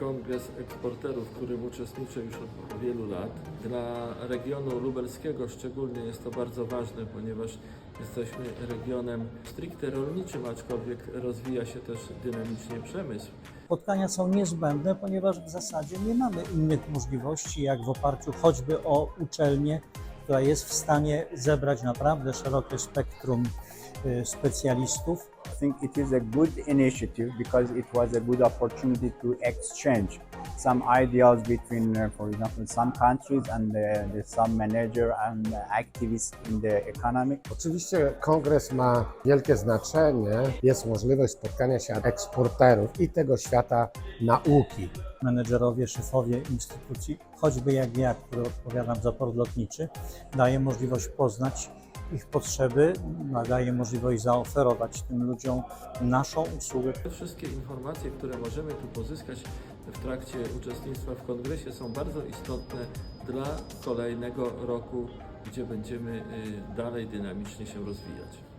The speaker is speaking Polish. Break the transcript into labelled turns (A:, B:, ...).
A: kongres eksporterów, w którym uczestniczę już od wielu lat. Dla regionu lubelskiego szczególnie jest to bardzo ważne, ponieważ jesteśmy regionem stricte rolniczym, aczkolwiek rozwija się też dynamicznie przemysł.
B: Spotkania są niezbędne, ponieważ w zasadzie nie mamy innych możliwości, jak w oparciu choćby o uczelnię, która jest w stanie zebrać naprawdę szerokie spektrum y, specjalistów.
C: I think it is a good initiative because it was a good opportunity to exchange some ideas between, uh, for example, some countries and uh, the, some manager and uh, activists in the economy.
D: Oczywiście kongres ma wielkie znaczenie. Jest możliwość spotkania się eksporterów i tego świata nauki.
B: Menedżerowie, szefowie instytucji, choćby jak ja, który odpowiadam za port lotniczy, daje możliwość poznać ich potrzeby, daje możliwość zaoferować tym ludziom naszą usługę,
A: wszystkie informacje, które możemy tu pozyskać w trakcie uczestnictwa w kongresie są bardzo istotne dla kolejnego roku, gdzie będziemy y, dalej dynamicznie się rozwijać.